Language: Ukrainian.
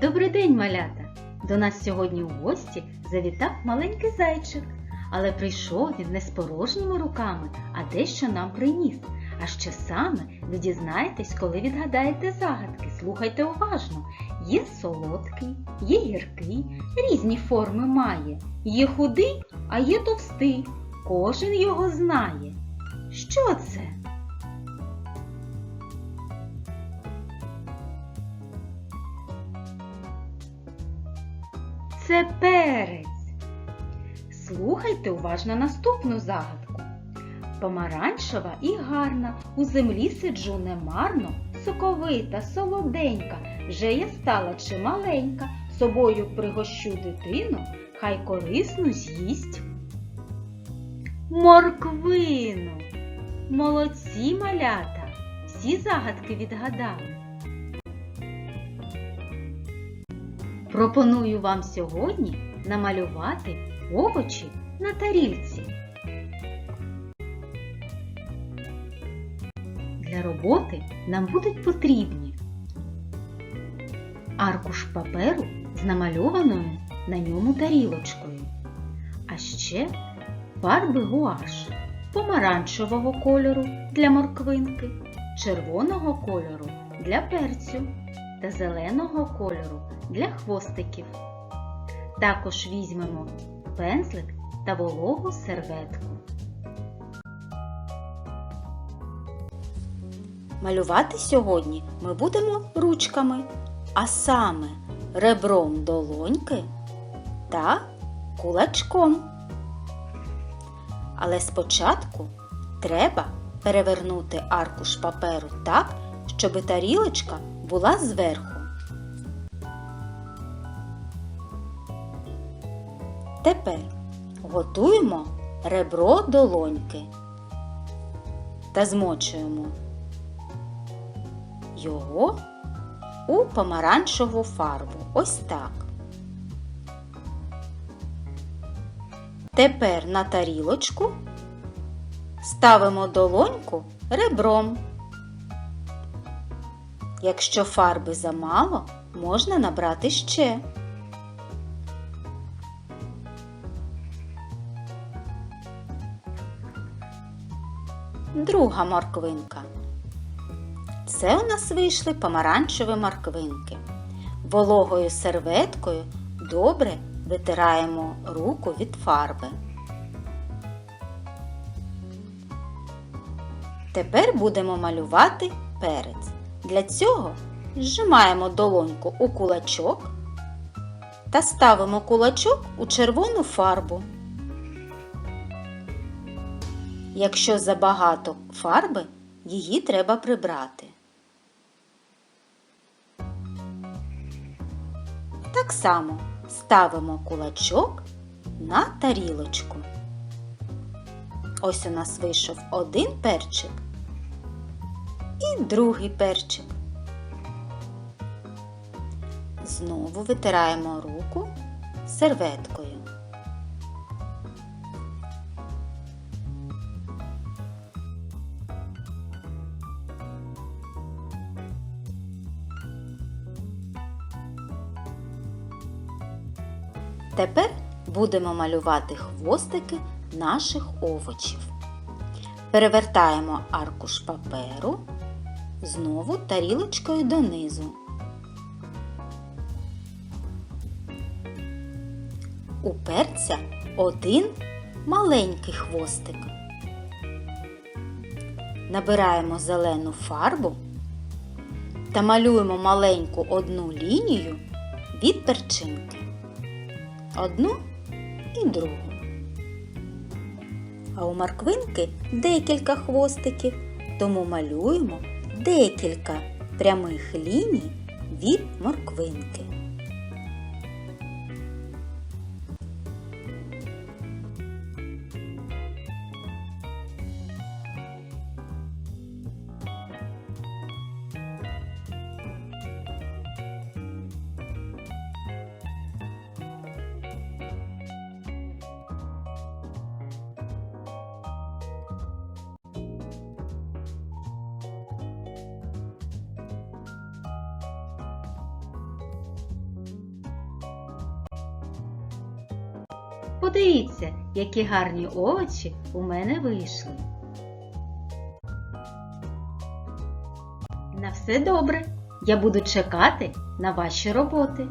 Добрий день, малята! До нас сьогодні в гості завітав маленький зайчик, але прийшов він не з порожніми руками, а дещо нам приніс. А що саме ви дізнаєтесь, коли відгадаєте загадки. Слухайте уважно. Є солодкий, є гіркий, різні форми має. Є худий, а є товстий. Кожен його знає. Що це? Це перець. Слухайте уважно наступну загадку. Помаранчева і гарна, у землі сиджу немарно, соковита, солоденька, вже я стала чималенька, собою пригощу дитину, хай корисну з'їсть. Морквину! Молодці малята! Всі загадки відгадали. Пропоную вам сьогодні намалювати овочі на тарілці. Для роботи нам будуть потрібні аркуш паперу з намальованою на ньому тарілочкою, а ще фарби гуаш помаранчевого кольору для морквинки, червоного кольору для перцю та зеленого кольору для хвостиків. Також візьмемо пензлик та вологу серветку. Малювати сьогодні ми будемо ручками, а саме ребром долоньки та кулачком. Але спочатку треба перевернути аркуш паперу так, щоб тарілочка була зверху. Тепер готуємо ребро долоньки та змочуємо його у помаранчеву фарбу. Ось так. Тепер на тарілочку ставимо долоньку ребром. Якщо фарби замало, можна набрати ще. Друга морквинка. Це у нас вийшли помаранчеві морквинки. Вологою серветкою добре витираємо руку від фарби. Тепер будемо малювати перець. Для цього зжимаємо долоньку у кулачок та ставимо кулачок у червону фарбу. Якщо забагато фарби, її треба прибрати. Так само ставимо кулачок на тарілочку. Ось у нас вийшов один перчик і другий перчик. Знову витираємо руку серветкою. Тепер будемо малювати хвостики наших овочів. Перевертаємо аркуш паперу знову тарілочкою донизу. У перця один маленький хвостик. Набираємо зелену фарбу та малюємо маленьку одну лінію від перчинки. Одну і другу. А у морквинки декілька хвостиків, тому малюємо декілька прямих ліній від морквинки. Подивіться, які гарні овочі у мене вийшли. На все добре. Я буду чекати на ваші роботи.